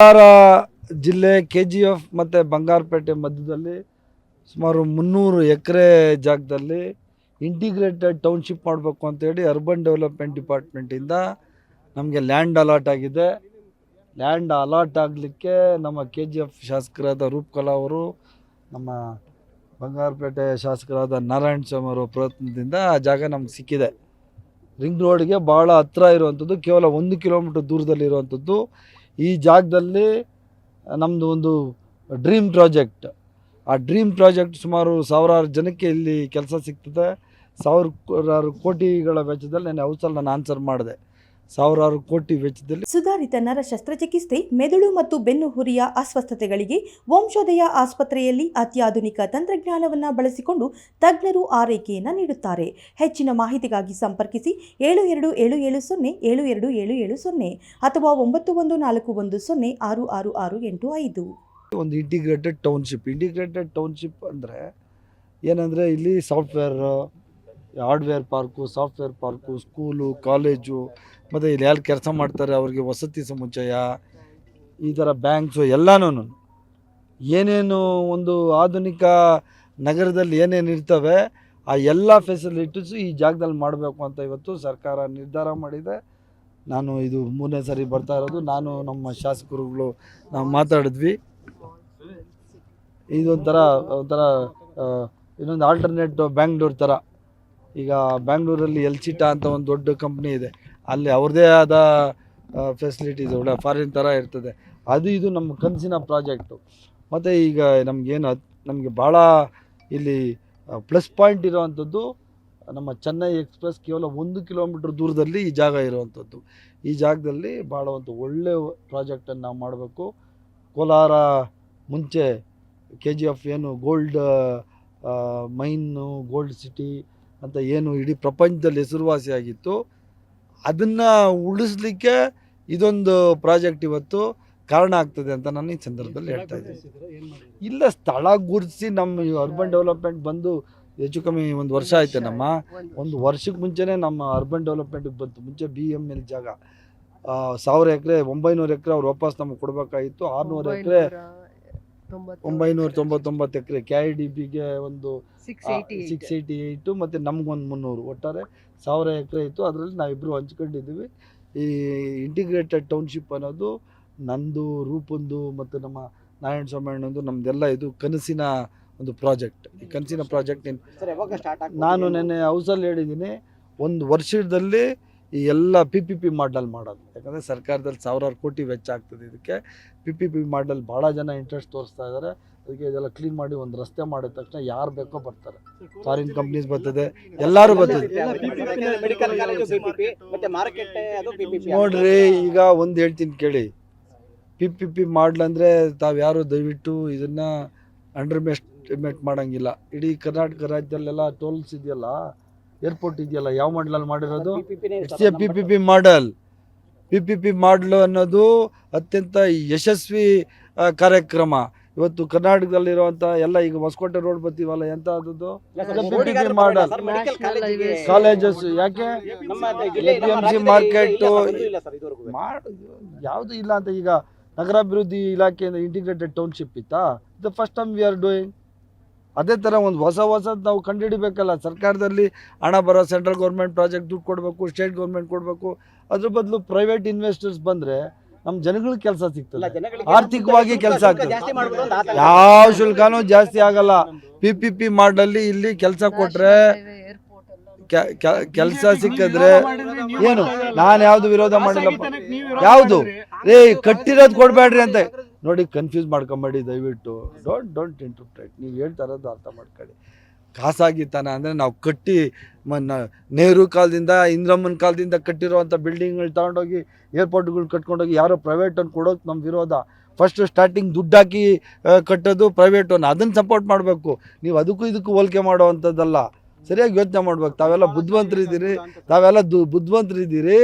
ಕೋಲಾರ ಜಿಲ್ಲೆ K G F ಮತ್ತು ಬಂಗಾರಪೇಟೆ ಮಧ್ಯದಲ್ಲಿ ಸುಮಾರು ಮುನ್ನೂರು ಎಕರೆ ಜಾಗದಲ್ಲಿ ಇಂಟಿಗ್ರೇಟೆಡ್ ಟೌನ್ಶಿಪ್ ಮಾಡಬೇಕು ಅಂತೇಳಿ ಅರ್ಬನ್ ಡೆವಲಪ್ಮೆಂಟ್ ಡಿಪಾರ್ಟ್ಮೆಂಟಿಂದ ನಮಗೆ ಲ್ಯಾಂಡ್ ಅಲಾಟ್ ಆಗಿದೆ. ಲ್ಯಾಂಡ್ ಅಲಾಟ್ ಆಗಲಿಕ್ಕೆ ನಮ್ಮ ಕೆ ಜಿ ಎಫ್ ಶಾಸಕರಾದ ರೂಪ್ಕಲಾ ಅವರು, ನಮ್ಮ ಬಂಗಾರಪೇಟೆ ಶಾಸಕರಾದ ನಾರಾಯಣ ಸ್ವಾಮಿ ಅವರ ಪ್ರಯತ್ನದಿಂದ ಆ ಜಾಗ ನಮ್ಗೆ ಸಿಕ್ಕಿದೆ. ರಿಂಗ್ ರೋಡ್ಗೆ ಭಾಳ ಹತ್ರ ಇರುವಂಥದ್ದು, ಕೇವಲ ಒಂದು ಕಿಲೋಮೀಟ್ರ್ ದೂರದಲ್ಲಿರುವಂಥದ್ದು ಈ ಜಾಗದಲ್ಲಿ ನಮ್ಮದು ಒಂದು ಡ್ರೀಮ್ ಪ್ರಾಜೆಕ್ಟ್. ಆ ಡ್ರೀಮ್ ಪ್ರಾಜೆಕ್ಟ್ ಸುಮಾರು ಸಾವಿರಾರು ಜನಕ್ಕೆ ಇಲ್ಲಿ ಕೆಲಸ ಸಿಗ್ತದೆ. ಸಾವಿರಾರು ಕೋಟಿಗಳ ವೆಚ್ಚದಲ್ಲಿ ನಾನು ಹೌಸಲ್ಲಿ ನಾನು ಆನ್ಸರ್ ಮಾಡಿದೆ. ಸಾವಿರಾರು ಕೋಟಿ ವೆಚ್ಚದಲ್ಲಿ ಸುಧಾರಿತ ನರ ಶಸ್ತ್ರಚಿಕಿತ್ಸೆ ಮೆದುಳು ಮತ್ತು ಬೆನ್ನು ಹುರಿಯ ಅಸ್ವಸ್ಥತೆಗಳಿಗೆ ವಂಶೋದಯ ಆಸ್ಪತ್ರೆಯಲ್ಲಿ ಅತ್ಯಾಧುನಿಕ ತಂತ್ರಜ್ಞಾನವನ್ನು ಬಳಸಿಕೊಂಡು ತಜ್ಞರು ಆರೈಕೆಯನ್ನು ನೀಡುತ್ತಾರೆ. ಹೆಚ್ಚಿನ ಮಾಹಿತಿಗಾಗಿ ಸಂಪರ್ಕಿಸಿ ಏಳು ಎರಡು ಏಳು ಏಳು ಸೊನ್ನೆ ಏಳು ಎರಡು ಏಳು ಏಳು ಸೊನ್ನೆ ಅಥವಾ ಒಂಬತ್ತು ಒಂದು ನಾಲ್ಕು ಒಂದು ಸೊನ್ನೆ ಆರು ಆರು ಆರು ಎಂಟು ಐದು. ಒಂದು ಇಂಟಿಗ್ರೇಟೆಡ್ ಟೌನ್ಶಿಪ್ ಇಂಟಿಗ್ರೇಟೆಡ್ ಟೌನ್ಶಿಪ್ ಅಂದರೆ ಏನಂದರೆ ಇಲ್ಲಿ software hardware park, software park, school, college, ಮತ್ತು ಇಲ್ಲಿ ಯಾರು ಕೆಲಸ ಮಾಡ್ತಾರೆ, ಅವ್ರಿಗೆ ವಸತಿ ಸಮುಚ್ಚಯ, ಈ ಥರ ಬ್ಯಾಂಕ್ಸು ಎಲ್ಲನೂ ಏನೇನು ಒಂದು ಆಧುನಿಕ ನಗರದಲ್ಲಿ ಏನೇನು ಇರ್ತವೆ, ಆ ಎಲ್ಲ ಫೆಸಿಲಿಟೀಸು ಈ ಜಾಗದಲ್ಲಿ ಮಾಡಬೇಕು ಅಂತ ಇವತ್ತು ಸರ್ಕಾರ ನಿರ್ಧಾರ ಮಾಡಿದೆ. ನಾನು ಇದು ಮೂರನೇ ಸಾರಿ ಬರ್ತಾ ಇರೋದು. ನಾನು ನಮ್ಮ ಶಾಸಕರುಗಳು ನಾವು ಮಾತಾಡಿದ್ವಿ. ಇದೊಂಥರ, ಒಂಥರ ಇನ್ನೊಂದು ಆಲ್ಟರ್ನೇಟ್ ಬ್ಯಾಂಗ್ಳೂರ್ ಥರ. ಈಗ ಬ್ಯಾಂಗ್ಳೂರಲ್ಲಿ ಎಲ್ಚಿಟಾ ಅಂತ ಒಂದು ದೊಡ್ಡ ಕಂಪ್ನಿ ಇದೆ. ಅಲ್ಲಿ ಅವ್ರದ್ದೇ ಆದ ಫೆಸಿಲಿಟೀಸ್ ಒಳ್ಳೆ ಫಾರಿನ್ ಥರ ಇರ್ತದೆ. ಅದು ಇದು ನಮ್ಮ ಕನಸಿನ ಪ್ರಾಜೆಕ್ಟು ಮತ್ತು ಈಗ ನಮಗೇನು ನಮಗೆ ಭಾಳ ಇಲ್ಲಿ ಪ್ಲಸ್ ಪಾಯಿಂಟ್ ಇರೋವಂಥದ್ದು ನಮ್ಮ ಚೆನ್ನೈ ಎಕ್ಸ್ಪ್ರೆಸ್ ಕೇವಲ ಒಂದು ಕಿಲೋಮೀಟ್ರ್ ದೂರದಲ್ಲಿ ಈ ಜಾಗ ಇರುವಂಥದ್ದು ಈ ಜಾಗದಲ್ಲಿ ಭಾಳ ಒಂದು ಒಳ್ಳೆಯ ಪ್ರಾಜೆಕ್ಟನ್ನು ನಾವು ಮಾಡಬೇಕು. ಕೋಲಾರ ಮುಂಚೆ ಕೆ ಜಿ ಎಫ್ ಏನು ಗೋಲ್ಡ್ ಮೈನು ಗೋಲ್ಡ್ ಸಿಟಿ ಅಂತ ಏನು ಇಡೀ ಪ್ರಪಂಚದಲ್ಲಿ ಹೆಸರುವಾಸಿಯಾಗಿತ್ತು ಅದನ್ನು ಉಳಿಸ್ಲಿಕ್ಕೆ ಇದೊಂದು ಪ್ರಾಜೆಕ್ಟ್ ಇವತ್ತು ಕಾರಣ ಆಗ್ತದೆ ಅಂತ ನಾನು ಈ ಸಂದರ್ಭದಲ್ಲಿ ಹೇಳ್ತಾ ಇದ್ದೀನಿ. ಇಲ್ಲ ಸ್ಥಳ ಗುರುತಿಸಿ ನಮ್ಮ ಅರ್ಬನ್ ಡೆವಲಪ್ಮೆಂಟ್ ಬಂದು ಹೆಚ್ಚು ಕಮ್ಮಿ ಒಂದು ವರ್ಷ ಆಯ್ತು ನಮ್ಮ? ಒಂದು ವರ್ಷಕ್ಕೆ ಮುಂಚೆನೇ ನಮ್ಮ ಅರ್ಬನ್ ಡೆವಲಪ್ಮೆಂಟಿಗೆ ಬಂತು. ಮುಂಚೆ ಬಿ ಎಂ ಎಲ್ ಜಾಗ. ಸಾವಿರ ಎಕರೆ ಒಂಬೈನೂರು ಎಕರೆ ಅವ್ರು ವಾಪಸ್ ನಮಗೆ ಕೊಡಬೇಕಾಗಿತ್ತು. ಆರುನೂರು ಎಕರೆ ಒಂಬೈನೂರ ತೊಂಬತ್ತೊಂಬತ್ತು ಎಕರೆ ಕೆ ಐ ಡಿ ಬಿಗೆ ಒಂದು ಸಿಕ್ಸ್ ಏಯ್ಟಿ ಏಯ್ಟು ಮತ್ತು ನಮಗೊಂದು ಮುನ್ನೂರು. ಒಟ್ಟಾರೆ ಸಾವಿರ ಎಕರೆ ಇತ್ತು. ಅದರಲ್ಲಿ ನಾವಿಬ್ಬರು ಹಂಚ್ಕೊಂಡಿದ್ದೀವಿ. ಈ ಇಂಟಿಗ್ರೇಟೆಡ್ ಟೌನ್ಶಿಪ್ ಅನ್ನೋದು ನಂದು ರೂಪಂದು ಮತ್ತು ನಮ್ಮ ನಾರಾಯಣ ಸ್ವಾಮಿ ಅಣ್ಣಂದು ನಮ್ಮದೆಲ್ಲ ಇದು ಕನಸಿನ ಒಂದು ಪ್ರಾಜೆಕ್ಟ್ ಈ ಕನಸಿನ ಪ್ರಾಜೆಕ್ಟ್ ಸರ್ ಯಾವಾಗ ಸ್ಟಾರ್ಟ್ ನಾನು ನೆನ್ನೆ ಹೌಸಲ್ಲಿ ಹೇಳಿದ್ದೀನಿ. ಒಂದು ವರ್ಷದಲ್ಲಿ ಈ ಎಲ್ಲ ಪಿ ಪಿ ಪಿ ಮಾಡಲ್ ಮಾಡೋದು. ಯಾಕಂದರೆ ಸರ್ಕಾರದಲ್ಲಿ ಸಾವಿರಾರು ಕೋಟಿ ವೆಚ್ಚ ಆಗ್ತದೆ ಇದಕ್ಕೆ. ಪಿ ಪಿ ಪಿ ಮಾಡಲ್ ಭಾಳ ಜನ ಇಂಟ್ರೆಸ್ಟ್ ತೋರಿಸ್ತಾ ಇದ್ದಾರೆ ಅದಕ್ಕೆ ಇದೆಲ್ಲ ಕ್ಲೀನ್ ಮಾಡಿ ಒಂದು ರಸ್ತೆ ಮಾಡಿದ ತಕ್ಷಣ ಯಾರು ಬೇಕೋ ಬರ್ತಾರೆ. ಫಾರಿನ್ ಕಂಪ್ನೀಸ್ ಬರ್ತದೆ, ಎಲ್ಲರೂ ಬರ್ತದೆ. ನೋಡ್ರಿ, ಈಗ ಒಂದು ಹೇಳ್ತೀನಿ ಕೇಳಿ. ಪಿ ಪಿ ಪಿ ಮಾಡ್ಲಂದ್ರೆ ತಾವು ಯಾರು ದಯವಿಟ್ಟು ಇದನ್ನ ಅಂಡರ್ ಎಸ್ಟಿಮೇಟ್ ಮಾಡಂಗಿಲ್ಲ. ಇಡೀ ಕರ್ನಾಟಕ ರಾಜ್ಯದಲ್ಲೆಲ್ಲ ಟೋಲ್ಸ್ ಇದೆಯಲ್ಲ ಏರ್ಪೋರ್ಟ್ ಇದೆಯಲ್ಲ ಯಾವ ಮಾಡಲಲ್ಲಿ ಮಾಡಿರೋದು it's a P P P model P P P model ಅನ್ನೋದು ಅತ್ಯಂತ ಯಶಸ್ವಿ ಕಾರ್ಯಕ್ರಮ ಇವತ್ತು ಕರ್ನಾಟಕದಲ್ಲಿರುವಂಥ ಎಲ್ಲ ಈಗ ಹೊಸಕೋಟೆ ರೋಡ್ ಬರ್ತೀವಲ್ಲ ಎಂತ ಆದದ್ದು ಮಾಡಲ್ ಕಾಲೇಜಸ್ ಯಾಕೆ A P M C market ಯಾವುದು ಇಲ್ಲ ಅಂತ ಈಗ ನಗರಾಭಿವೃದ್ಧಿ ಇಲಾಖೆಯಿಂದ ಇಂಟಿಗ್ರೇಟೆಡ್ ಟೌನ್ಶಿಪ್ ಇತ್ತಾ the first time we are doing ಅದೇ ಥರ ಒಂದು ಹೊಸ ಹೊಸದು ನಾವು ಕಂಡುಹಿಡಿಬೇಕಲ್ಲ ಸರ್ಕಾರದಲ್ಲಿ ಹಣ ಬರೋ ಸೆಂಟ್ರಲ್ ಗೌರ್ಮೆಂಟ್ ಪ್ರಾಜೆಕ್ಟ್ ದುಡ್ಡು ಕೊಡಬೇಕು ಸ್ಟೇಟ್ ಗೌರ್ಮೆಂಟ್ ಕೊಡಬೇಕು ಅದ್ರ ಬದಲು ಪ್ರೈವೇಟ್ ಇನ್ವೆಸ್ಟರ್ಸ್ ಬಂದರೆ ನಮ್ಮ ಜನಗಳಿಗೆ ಕೆಲಸ ಸಿಗ್ತದೆ. ಆರ್ಥಿಕವಾಗಿ ಕೆಲಸ ಆಗ್ತದೆ. ಯಾವ ಶುಲ್ಕನೂ ಜಾಸ್ತಿ ಆಗಲ್ಲ. ಪಿ ಪಿ ಪಿ ಮಾಡಲ್ಲಿ ಇಲ್ಲಿ ಕೆಲಸ ಕೊಟ್ಟರೆ ಕೆಲಸ ಸಿಕ್ಕಿದ್ರೆ ಏನು? ನಾನು ಯಾವ್ದು ವಿರೋಧ ಮಾಡಿಲ್ಲಪ್ಪ ಯಾವುದು? ರೇ ಕಟ್ಟಿರೋದು ಕೊಡಬೇಡ್ರಿ ಅಂತ. ನೋಡಿ ಕನ್ಫ್ಯೂಸ್ ಮಾಡ್ಕೊಂಬೇಡಿ ದಯವಿಟ್ಟು. ಡೋಂಟ್ ಡೋಂಟ್ ಇಂಟರ್ಪ್ರೇಟ್ ನೀವು ಹೇಳ್ತಾ ಇರೋದು ಅರ್ಥ ಮಾಡ್ಕೊಳ್ಳಿ. ಖಾಸಾಗಿತನ ಅಂದರೆ ನಾವು ಕಟ್ಟಿ ನೆಹರು ಕಾಲದಿಂದ, ಇಂದ್ರಮ್ಮನ ಕಾಲದಿಂದ ಕಟ್ಟಿರುವಂಥ ಬಿಲ್ಡಿಂಗ್ಗಳು ತಗೊಂಡೋಗಿ ಏರ್ಪೋರ್ಟ್ಗಳು ಕಟ್ಕೊಂಡೋಗಿ ಯಾರೋ ಪ್ರೈವೇಟ್ ಅನ್ನು ಕೊಡೋಕೆ ನಮ್ಮ ವಿರೋಧ. ಫಸ್ಟ್ ಸ್ಟಾರ್ಟಿಂಗ್ ದುಡ್ಡು ಹಾಕಿ ಕಟ್ಟೋದು ಪ್ರೈವೇಟ್ ಅದನ್ನು ಸಪೋರ್ಟ್ ಮಾಡಬೇಕು. ನೀವು ಅದಕ್ಕೂ ಇದಕ್ಕೂ ಹೋಲಿಕೆ ಮಾಡೋವಂಥದ್ದಲ್ಲ ಸರಿಯಾಗಿ ಯೋಚನೆ ಮಾಡ್ಬೇಕು. ತಾವೆಲ್ಲ ಬುದ್ಧಿವಂತರಿದ್ದೀರಿ. ತಾವೆಲ್ಲ ದು ಬುದ್ಧಿವಂತರಿದ್ದೀರಿ.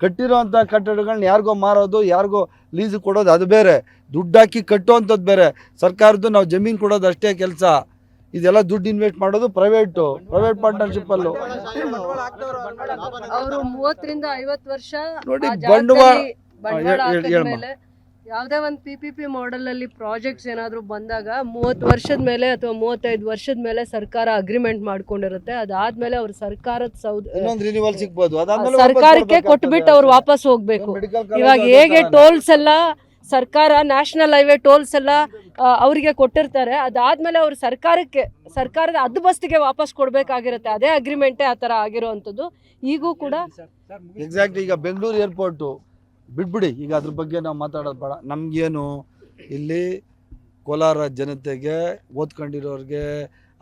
ಕಟ್ಟಿರೋವಂಥ ಕಟ್ಟಡಗಳನ್ನ ಯಾರಿಗೋ ಮಾರೋದು ಯಾರಿಗೋ ಲೀಸ್ ಕೊಡೋದು ಅದು ಬೇರೆ. ದುಡ್ಡು ಹಾಕಿ ಕಟ್ಟುವಂಥದ್ದು ಬೇರೆ. ಸರ್ಕಾರದ್ದು ನಾವು ಜಮೀನು ಕೊಡೋದು ಅಷ್ಟೇ ಕೆಲಸ. ಇದೆಲ್ಲ ದುಡ್ಡು ಇನ್ವೆಸ್ಟ್ ಮಾಡೋದು ಪ್ರೈವೇಟು ಪ್ರೈವೇಟ್ ಪಾರ್ಟ್ನರ್ಶಿಪ್ಪಲ್ಲೂ ಅವರು ಮೂವತ್ತರಿಂದ ಐವತ್ತು ವರ್ಷ ನೋಡಿ, ಬಂಡವಾಳ- ಯಾವುದೇ ಒಂದು ಪಿ ಪಿ ಪಿ ಮಾಡೆಲಲ್ಲಿ ಪ್ರಾಜೆಕ್ಟ್ಸ್ ಏನಾದರೂ ಬಂದಾಗ ಮೂವತ್ತು ವರ್ಷದ ಮೇಲೆ ಅಥವಾ ಮೂವತ್ತೈದು ವರ್ಷದ ಮೇಲೆ ಸರ್ಕಾರ ಅಗ್ರಿಮೆಂಟ್ ಮಾಡ್ಕೊಂಡಿರುತ್ತೆ. ಅದಾದ್ಮೇಲೆ ಅವ್ರ ಸರ್ಕಾರದ ಸೌದ ಇನ್ನೊಂದು ರಿನಿವಲ್ ಸಿಗ್ಬೋದು. ಅದಾದ್ಮೇಲೆ ಸರ್ಕಾರಕ್ಕೆ. ಕೊಟ್ಬಿಟ್ಟು ಅವ್ರು ವಾಪಸ್ ಹೋಗ್ಬೇಕು. ಇವಾಗ ಹೇಗೆ ಟೋಲ್ಸ್ ಎಲ್ಲ ಸರ್ಕಾರ ನ್ಯಾಷನಲ್ ಹೈವೇ ಟೋಲ್ಸ್ ಎಲ್ಲ ಅವರಿಗೆ ಕೊಟ್ಟಿರ್ತಾರೆ. ಅದಾದ್ಮೇಲೆ ಅವ್ರ ಸರ್ಕಾರಕ್ಕೆ ಸರ್ಕಾರದ ಅದು ಬಸ್ತಿಗೆ ವಾಪಸ್ ಕೊಡ್ಬೇಕಾಗಿರುತ್ತೆ. ಅದೇ ಅಗ್ರಿಮೆಂಟೇ ಆ ಥರ ಆಗಿರೋವಂಥದ್ದು ಈಗೂ ಕೂಡ ಎಕ್ಸಾಕ್ಟ್ ಈಗ ಬೆಂಗಳೂರು ಏರ್ಪೋರ್ಟು ಬಿಟ್ಬಿಡಿ ಈಗ ಅದ್ರ ಬಗ್ಗೆ ನಾವು ಮಾತಾಡೋದು ಬೇಡ. ನಮಗೇನು ಇಲ್ಲಿ ಕೋಲಾರ ಜನತೆಗೆ ಓದ್ಕೊಂಡಿರೋರಿಗೆ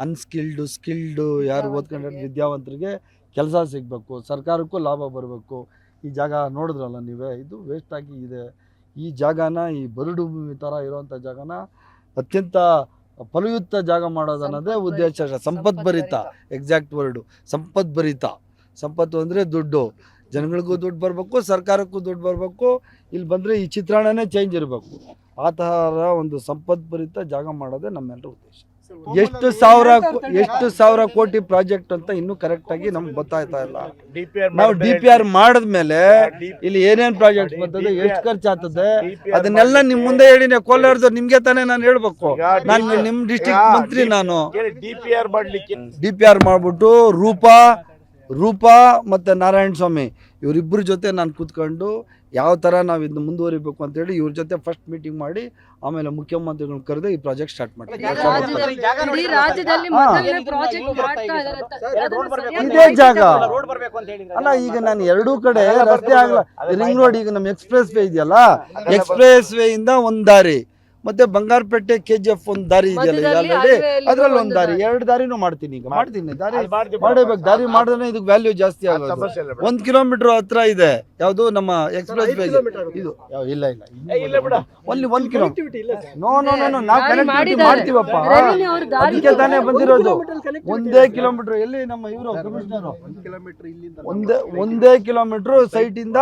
ಅನ್ಸ್ಕಿಲ್ಡು ಸ್ಕಿಲ್ಡು ಯಾರು ಓದ್ಕೊಂಡಿರೋ ವಿದ್ಯಾವಂತರಿಗೆ. ಕೆಲಸ ಸಿಗಬೇಕು. ಸರ್ಕಾರಕ್ಕೂ ಲಾಭ ಬರಬೇಕು. ಈ ಜಾಗ ನೋಡಿದ್ರಲ್ಲ ನೀವೇ? ಇದು ವೇಸ್ಟ್ ಆಗಿ ಇದೆ. ಈ ಜಾಗನ ಈ ಬರಡು ಭೂಮಿ ಥರ ಇರೋವಂಥ ಜಾಗನ ಅತ್ಯಂತ ಫಲಯುಕ್ತ ಜಾಗ ಮಾಡೋದು ಅನ್ನೋದೇ ಉದ್ದೇಶ. ಸಂಪದ್ಭರಿತ ಎಕ್ಸಾಕ್ಟ್ ವರ್ಡು ಸಂಪದ್ಭರಿತ ಸಂಪತ್ತು ಅಂದರೆ ದುಡ್ಡು. ಜನಗಳಿಗೂ ದುಡ್ಡು ಬರಬೇಕು ಸರ್ಕಾರಕ್ಕೂ ದುಡ್ಡು ಬರಬೇಕು ಇಲ್ಲಿ ಬಂದರೆ ಈ ಚಿತ್ರಣನೇ ಚೇಂಜ್ ಇರಬೇಕು. ಆ ಥರ ಒಂದು ಸಂಪದ್ಭರಿತ ಜಾಗ ಮಾಡೋದೇ ನಮ್ಮೆಲ್ಲರ ಉದ್ದೇಶ. ಎಷ್ಟು ಸಾವಿರ ಎಷ್ಟು ಸಾವಿರ ಕೋಟಿ ಪ್ರಾಜೆಕ್ಟ್ ಅಂತ ಇನ್ನೂ ಕರೆಕ್ಟಾಗಿ ನಮ್ಗೆ ಗೊತ್ತಾಯ್ತಾ ಇಲ್ಲ. ನಾವು ಡಿ ಪಿ ಆರ್ ಮಾಡಿದ್ಮೇಲೆ ಇಲ್ಲಿ ಏನೇನು ಪ್ರಾಜೆಕ್ಟ್ ಬರ್ತದೆ ಎಷ್ಟು ಖರ್ಚು ಆಗ್ತದೆ ಅದನ್ನೆಲ್ಲ ನಿಮ್ ಮುಂದೆ ಹೇಳಿನೇ ಕೋಲಾರದವ್ರು ನಿಮ್ಗೆ ತಾನೇ ನಾನು ಹೇಳ್ಬೇಕು. ನಾನು ನಿಮ್ ಡಿಸ್ಟಿಕ್ ಮಂತ್ರಿ ನಾನು. ಡಿ ಪಿ ಆರ್ ಮಾಡ್ಲಿಕ್ಕೆ ಡಿ ಪಿ ಆರ್ ಮಾಡ್ಬಿಟ್ಟು ರೂಪಾ ರೂಪಾ ಮತ್ತು ನಾರಾಯಣ ಸ್ವಾಮಿ ಇವರಿಬ್ಬರ ಜೊತೆ ನಾನು ಕೂತ್ಕೊಂಡು ಯಾವ ಥರ ನಾವು ಇದನ್ನು ಮುಂದುವರಿಬೇಕು ಅಂತೇಳಿ ಇವ್ರ ಜೊತೆ ಫಸ್ಟ್ ಮೀಟಿಂಗ್ ಮಾಡಿ ಆಮೇಲೆ ಮುಖ್ಯಮಂತ್ರಿಗಳನ್ನ ಕರೆದು ಈ ಪ್ರಾಜೆಕ್ಟ್ ಸ್ಟಾರ್ಟ್ ಮಾಡ್ತೀವಿ. ರಾಜ್ಯದಲ್ಲಿ ರಾಜ್ಯದಲ್ಲಿ ಮೊದಲನೇ ಪ್ರಾಜೆಕ್ಟ್ ಮಾಡ್ತಾ ಇದ್ದಾರೆ ಅಂತ. ಅದನ್ನ ಇದೇ ಜಾಗ. ಅಲ್ಲ ಈಗ ನಾನು ಎರಡೂ ಕಡೆ ರಸ್ತೆ ಆಗಲ್ಲ ರಿಂಗ್ ರೋಡ್ ಈಗ ನಮ್ಮ ಎಕ್ಸ್ಪ್ರೆಸ್ ವೇ ಇದೆಯಲ್ಲ ಎಕ್ಸ್ಪ್ರೆಸ್ ವೇ ಇಂದ ಒಂದ್ ದಾರಿ. ಮತ್ತೆ ಬಂಗಾರಪೇಟೆ ಕೆ ಜಿ ಎಫ್ ಒಂದು ದಾರಿ ಇದೆಯಲ್ಲ ಆಲ್ರೆಡಿ ಅದ್ರಲ್ಲಿ ಒಂದು ದಾರಿ. ಎರಡು ದಾರಿನೂ ಮಾಡ್ತೀನಿ ಈಗ. ಮಾಡ್ತೀನಿ. ದಾರಿ ಮಾಡಬೇಕು. ದಾರಿ ಮಾಡಿದ್ರೆ ಇದಕ್ಕೆ ವ್ಯಾಲ್ಯೂ ಜಾಸ್ತಿ ಆಗುತ್ತೆ ಆಗೋದು. ಒಂದ್ ಕಿಲೋಮೀಟರ್ ಹತ್ರ ಇದೆ. ಯಾವುದು? ನಮ್ಮ ಎಕ್ಸ್ಪ್ರೆಸ್ ವೇ ಇದು. ಇಲ್ಲ ಇಲ್ಲ. ಒಂದ್ ಕಿಲೋಮೀಟರ್ ನೋ ನೋ ನೋ ನಾವು ಕನೆಕ್ಟಿವಿಟಿ. ಮಾಡ್ತೀವಪ್ಪ. ಅದಕ್ಕೆ ತಾನೇ ಬಂದಿರೋದು. ಒಂದೇ ಕಿಲೋಮೀಟರ್ ಎಲ್ಲಿ ನಮ್ಮ ಇವರು ಕಮಿಷನರ್ ಒಂದೇ ಒಂದೇ ಕಿಲೋಮೀಟರ್ ಸೈಟ್ ಇಂದ